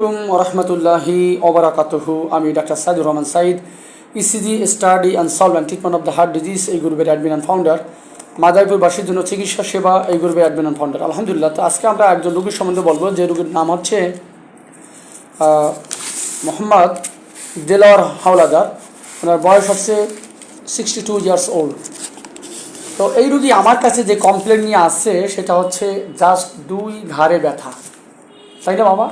রহমতুল্লাহি ওবরাকাতুহু। আমি doctor Saidur Rahman Sayed ECG study and solve and treatment of the heart disease এই গ্রুপের অ্যাডমিন অ্যান্ড ফাউন্ডার মাদারীপুরবাসীর জন্য চিকিৎসা সেবা, এই গ্রুপের অ্যাডমিন অ্যান্ড ফাউন্ডার আলহামদুলিল্লাহ, তো আজকে আমরা একজন রোগীর সম্বন্ধে বলব, যে রোগীর নাম হচ্ছে মোহাম্মদ দেলোয়ার হাওলাদার। ওনার বয়স হচ্ছে সিক্সটি টু ইয়ার্স ওল্ড তো এই রুগী আমার কাছে যে কমপ্লেন নিয়ে আসছে, সেটা হচ্ছে জাস্ট দুই ঘাড়ে ব্যথা। তাই না বাবা?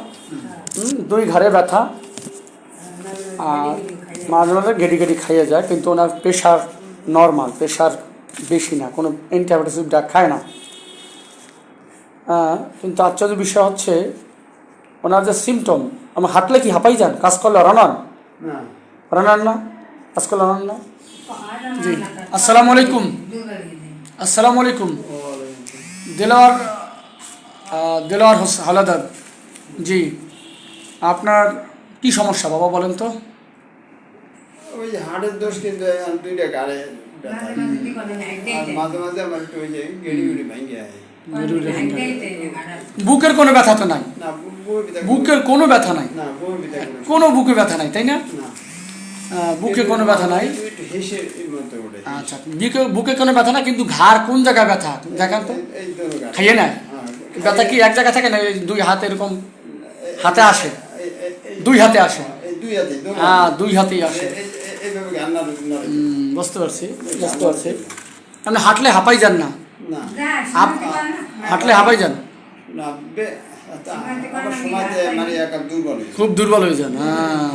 দুই ঘাড়ে ব্যথা। আর মাঝে মাঝে গেটি গেটি খাইয়ে যায় কিন্তু ওনার প্রেশার নর্মাল প্রেশার বেশি না কোনো অ্যান্টিবায়োটিক ডাক খায় না। কিন্তু আশ্চর্য বিষয় হচ্ছে ওনার যে সিমটম আমার হাঁটলে কি হাঁপাই যান? কাজ করলে রানান? রানান না? কাজ করলে রানান না? জি। আসসালামু আলাইকুম। আসসালামু আলাইকুম। দেলোয়ার হোস হালাদার। জি। আপনার কি সমস্যা বাবা বলেন তো? ওই যে হাড়ের দোষ কিন্তু দুইটা গাড়ে আর মাঝে মাঝে আমার একটু ওই যে গেড়ি গুড়ি ভেঙে আয় বুকের কোনো ব্যথা তো নাই? বুকের কোনো ব্যথা নাই? কোনো- বুকে ব্যথা নাই তাই না? না। বুকে কোনো ব্যথা নাই? আচ্ছা বুকে বুকে কোনো ব্যথা না কিন্তু ঘাড় কোন জায়গায় ব্যথা? দেখান তো। খাইয়ে না হ্যাঁ, ব্যথা কি এক জায়গা থাকে না দুই হাত এরকম হাতে আসে? দুই হাতে আসে। দুই হাতে হ্যাঁ দুই হাতেই আসে। বুঝতে পারছি বুঝতে পারছি। আপনি হাঁটলে হাঁপাই যান না। হাঁটলে হাঁপাই যান। মানে। খুব দুর্বল হয়ে যান হ্যাঁ।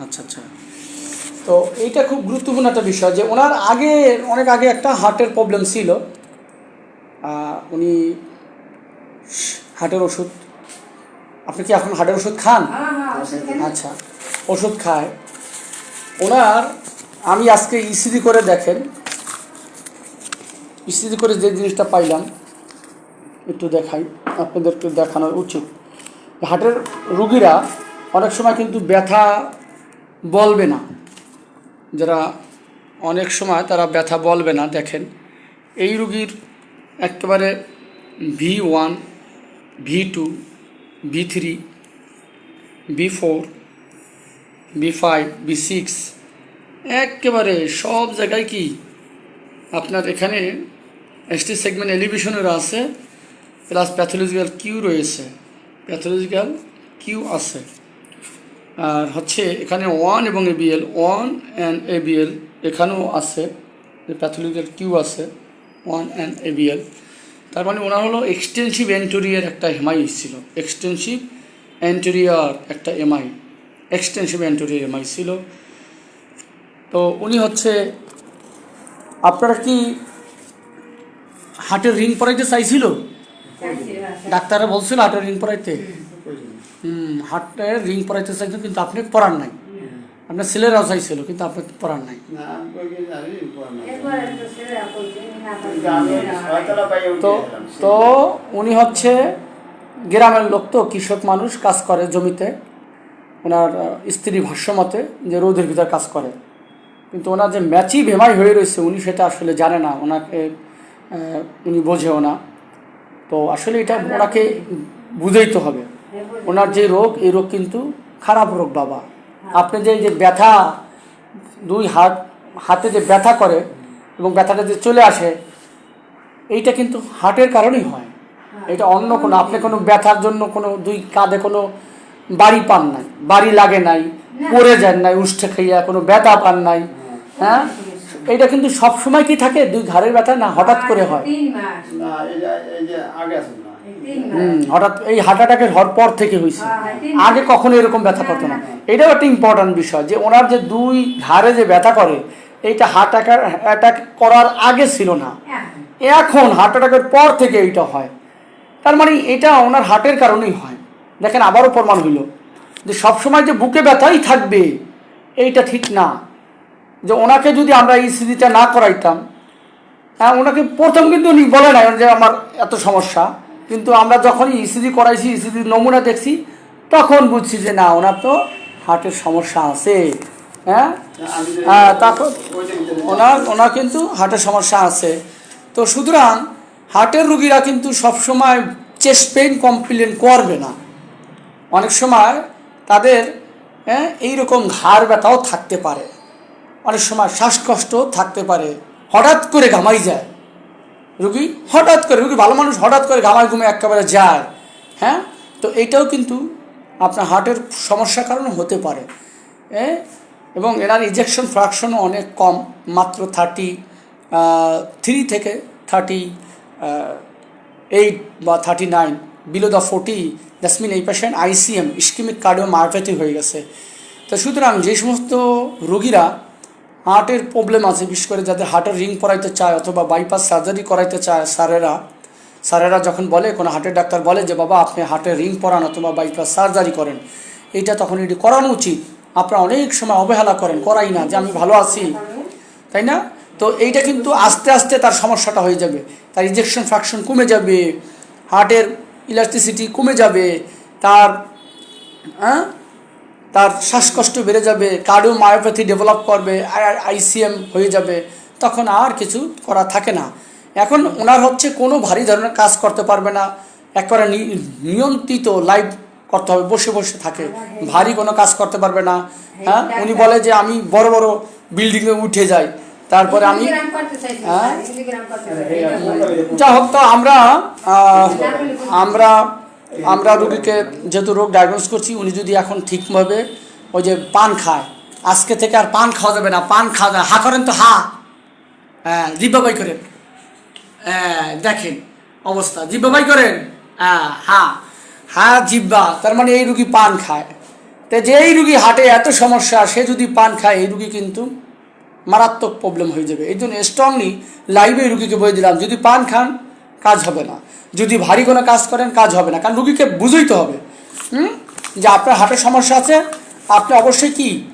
আচ্ছা আচ্ছা। তো এইটা খুব গুরুত্বপূর্ণ একটা বিষয় যে ওনার আগে অনেক আগে একটা হার্টের প্রবলেম ছিল। উনি হার্টের ওষুধ আপনি কি এখন হার্টের ওষুধ খান? আচ্ছা ওষুধ খায়। ওনার, আমি আজকে ইসিজি করে দেখেন। ইসিজি করে যে জিনিসটা পাইলাম, একটু দেখাই, আপনাদেরকে দেখানো উচিত। হার্টের রুগীরা অনেক সময় কিন্তু ব্যথা বলবে না। যারা অনেক সময় তারা ব্যথা বলবে না, দেখেন। এই রুগীর একেবারে V one, V two, V three B four, B five, B six, একেবারে সব জায়গায় কি আপনার এখানে এসটি সেগমেন্ট এলিভেশনের আছে প্লাস প্যাথোলজিক্যাল কিউ রয়েছে প্যাথোলজিক্যাল কিউ আছে। আর হচ্ছে এখানে ওয়ান এবং এবিএল ওয়ান অ্যান্ড এবিএল এখানেও আছে প্যাথোলজিক্যাল কিউ আছে ওয়ান অ্যান্ড এবিএল তার মানে ওনার হলো এক্সটেন্সিভ অ্যান্টোরিয়ার একটা এমআই ছিল এক্সটেন্সিভ অ্যান্টোরিয়ার একটা এমআই এক্সটেন্সিভ অ্যান্টোরিয়ার এমআই ছিল। তো উনি হচ্ছে, আপনারা কি হার্টের রিং পরাইতে চাইছিল? ডাক্তাররা বলছিল হার্টের রিং পরাইতে হুম হার্টের রিং পরাইতে চাইছিল কিন্তু আপনি পরার নাই। আপনার ছেলেরাও চাইছিল কিন্তু আপনি পরার নাই। তো তো উনি হচ্ছে গ্রামের লোক তো কৃষক মানুষ কাজ করে জমিতে। ওনার স্ত্রী ভাষ্যমতে যে রোদের ভিতর কাজ করে। কিন্তু ওনার যে ম্যাচই ভেমাই হয়ে রয়েছে, উনি সেটা আসলে জানে না। ওনাকে উনি বোঝেও না। তো আসলে এটা ওনাকে বুঝেইতে হবে। ওনার যে রোগ, এই রোগ কিন্তু খারাপ রোগ, বাবা। আপনি যে যে ব্যথা, দুই হাত, হাতে যে ব্যথা করে এবং ব্যথাটা যে চলে আসে, এইটা কিন্তু হার্টের কারণেই হয়। এটা অন্য কোনো আপনি কোনো ব্যথার জন্য কোনো দুই কাঁধে কোনো বাড়ি পান নাই বাড়ি লাগে নাই পড়ে যান নাই উষ্ঠে খাইয়া কোনো ব্যথা পান নাই হ্যাঁ। এটা কিন্তু সব সময় কি থাকে দুই ঘাড়ের ব্যথা না হঠাৎ করে হয়। হুম, হঠাৎ এই হার্ট অ্যাটাকের হওয়ার পর থেকে হয়েছে। আগে কখনো এরকম ব্যথা করতো না। এটাও একটা ইম্পর্ট্যান্ট বিষয় যে ওনার যে দুই ঘাড়ে যে ব্যথা করে এইটা হার্ট অ্যাটাক অ্যাটাক করার আগে ছিল না। এখন হার্ট অ্যাটাকের পর থেকে এইটা হয়। তার মানে এটা ওনার হার্টের কারণেই হয়। দেখেন আবারও প্রমাণ হইল যে সবসময় যে বুকে ব্যথাই থাকবে এইটা ঠিক না। যে ওনাকে যদি আমরা ইসিজিটা না করাইতাম হ্যাঁ ওনাকে প্রথম কিন্তু উনি বলে নাই যে আমার এত সমস্যা। কিন্তু আমরা যখন ইসিজি করাইছি ইসিজির নমুনা দেখছি তখন বুঝছি যে না ওনার তো হার্টের সমস্যা আছে। হ্যাঁ? হ্যাঁ, তারপর ওনার ওনার কিন্তু হার্টের সমস্যা আছে। তো সুতরাং হার্টের রুগীরা কিন্তু সবসময় চেস্ট পেইন কমপ্লেন করবে না। অনেক সময় তাদের হ্যাঁ এইরকম ঘাড় ব্যথাও থাকতে পারে। অনেক সময় শ্বাসকষ্ট থাকতে পারে। হঠাৎ করে ঘামাই যায়। রুগী হঠাৎ করে, রুগী ভালো মানুষ হঠাৎ করে ঘামায়, ঘুমে একেবারে যায়। হ্যাঁ তো এটাও কিন্তু আপনার হার্টের সমস্যার কারণে হতে পারে। এবং এনার ইজেকশন ফ্রাকশনও অনেক কম, মাত্র থার্টি থ্রি থেকে থার্টি এইট বা thirty nine below the forty that's mean এই patient ICM ischemic cardiomyopathy হয়ে গেছে। তো সুতরাং যে সমস্ত রোগীরা হার্টের প্রবলেম আছে, বিশেষ করে যাদের হার্টের রিং পরাইতে চায় অথবা বাইপাস সার্জারি করাইতে চায় স্যারেরা স্যারেরা যখন বলে, কোনো হার্টের ডাক্তার বলে যে, বাবা, আপনি হার্টের রিং পরান অথবা বাইপাস সার্জারি করেন। এইটা তখন এটি করানো উচিত। আপনারা অনেক সময় অবহেলা করেন, করাই না যে, আমি ভালো আছি। তাই না? তো এইটা কিন্তু আস্তে আস্তে তার সমস্যাটা হয়ে যাবে। তার ইঞ্জেকশন ফ্রাকশন কমে যাবে হার্টের ইলাস্টিসিটি কমে যাবে, তার হ্যাঁ তার শ্বাসকষ্ট বেড়ে যাবে কার্ডিও মায়োপ্যাথি ডেভেলপ করবে, আর আইসিএম হয়ে যাবে, তখন আর কিছু করা থাকে না। এখন ওনার হচ্ছে কোনো ভারী ধরনের কাজ করতে পারবে না, একবারে নিয়ন্ত্রিত লাইভ করতে হবে, বসে বসে থাকে, ভারী কোনো কাজ করতে পারবে না হ্যাঁ? উনি বলে যে, আমি বড় বড় বিল্ডিংয়ে উঠে যাই। তারপরে আমি হ্যাঁ? যা হোক তো আমরা আমরা আমরা রুগীকে যেহেতু রোগ ডায়াগনোস করছি উনি যদি এখন ঠিকভাবে ওই যে পান খায় আজকে থেকে আর পান খাওয়া যাবে না পান খাওয়া যাবে হা করেন তো হা। হ্যাঁ জিব্বাবাই করেন। হ্যাঁ দেখেন অবস্থা। জিব্বাবাই করেন। হ্যাঁ হা। হা জিব্বা। তার মানে এই রুগী পান খায়। তো যেই রুগী হাটে এত সমস্যা সে যদি পান খায় এই রুগী কিন্তু মারাত্মক প্রবলেম হয়ে যাবে। এই জন্য স্ট্রংলি লাইভে রুগীকে বলে দিলাম, যদি পান খান, কাজ হবে না। যদি ভারী কোনো কাজ করেন, কাজ হবে না। কারণ রুগীকে বুঝইতে হবে। হুম? যে আপনার হার্টের সমস্যা আছে, আপনি অবশ্যই কি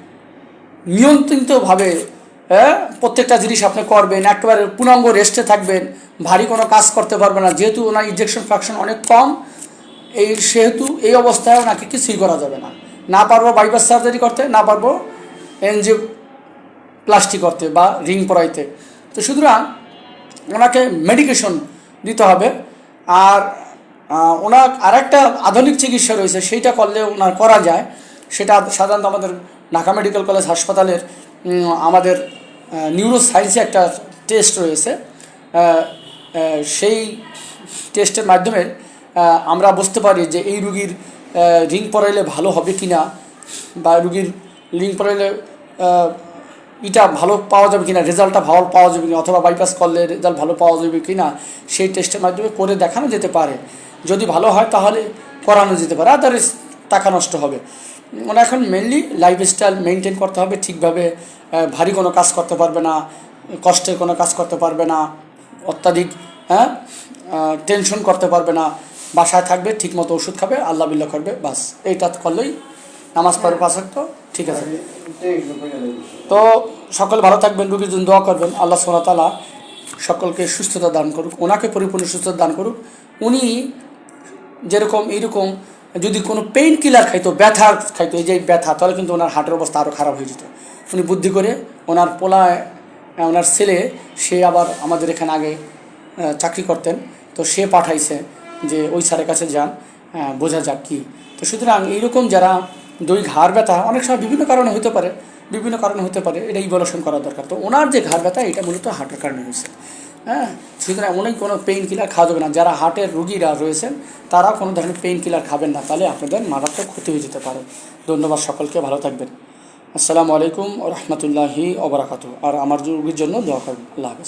নিয়ন্ত্রিতভাবে হ্যাঁ প্রত্যেকটা জিনিস আপনি করবেন, একেবারে পূর্ণাঙ্গ রেস্টে থাকবেন, ভারী কোনো কাজ করতে পারবে না। যেহেতু ওনার ইঞ্জেকশন ফ্রাকশন অনেক কম, এই সেহেতু এই অবস্থায় ওনাকে কিছুই করা যাবে না। না পারব বাইপাস সার্জারি করতে, না পারব এনজিও প্লাস্টিক করতে বা রিং পরাইতে। তো সুতরাং ওনাকে মেডিকেশন দিতে হবে। আর ওনার আরেকটা আধুনিক চিকিৎসা রয়েছে, সেইটা করলে ওনার করা যায়। সেটা সাধারণত আমাদের ঢাকা মেডিকেল কলেজ হাসপাতালের আমাদের নিউরো সায়েন্সে একটা টেস্ট রয়েছে। সেই টেস্টের মাধ্যমে আমরা বুঝতে পারি যে এই রুগীর রিং পরাইলে ভালো হবে কি না বা রুগীর রিং পরাইলে এটা ভালো পাওয়া যাবে কিনা, রেজাল্টটা ভালো পাওয়া যাবে কিনা, অথবা বাইপাস করলে রেজাল্ট ভালো পাওয়া যাবে কিনা, সেই টেস্টের মাধ্যমে করে দেখানো যেতে পারে। যদি ভালো হয় তাহলে করানো যেতে পারে আদারওয়াইজ টাকা নষ্ট হবে। ওরা এখন মেনলি লাইফস্টাইল মেনটেন করতে হবে, ঠিকভাবে ভারী কোনো কাজ করতে পারবে না, কষ্টের কোনো কাজ করতে পারবে না, অত্যাধিক হ্যাঁ টেনশন করতে পারবে না, বাসায় থাকবে, ঠিকমতো ওষুধ খাবে, আল্লাহ বিল্লাহ করবে, বাস, এইটা করলেই নামাজ পড়ে পাশে তো ঠিক আছে। তো সকল ভালো থাকবেন রুগীর জন্য দোয়া করবেন আল্লাহ সোনা তালা সকলকে সুস্থতা দান করুক ওনাকে পরিপূর্ণ সুস্থতা দান করুক। উনি যেরকম এইরকম যদি কোনো পেইন কিলার খাইতো ব্যথা খাইতো এই যে ব্যথা তাহলে কিন্তু ওনার হার্টের অবস্থা আরও খারাপ হয়ে যেত। উনি বুদ্ধি করে ওনার পোলায় ওনার ছেলে সে আবার আমাদের এখানে আগে চাকরি করতেন। তো সে পাঠাইছে যে ওই স্যারের কাছে যান বোঝা যাক কি। তো সুতরাং এইরকম যারা দই, ঘাড় ব্যথা, অনেক সময় বিভিন্ন কারণে হতে পারে, বিভিন্ন কারণে হতে পারে, এটা ইভলিউশন করা দরকার। তো ওনার যে ঘাড় ব্যথা, এটা মূলত হার্টের কারণে হয়েছে। হ্যাঁ? সুতরাং অনেক কোনো পেইন কিলার খাওয়া যাবে না। যারা হার্টের রুগীরা রয়েছেন তারা কোনো ধরনের পেইন কিলার খাবেন না। তাহলে আপনাদের মারাত্মক ক্ষতি হয়ে যেতে পারে। ধন্যবাদ সকলকে, ভালো থাকবেন। আসসালামু আলাইকুম রহমতুল্লাহি ওবরাকাতু আর আমার রুগীর জন্য দোয়া করবেন। আল্লাহ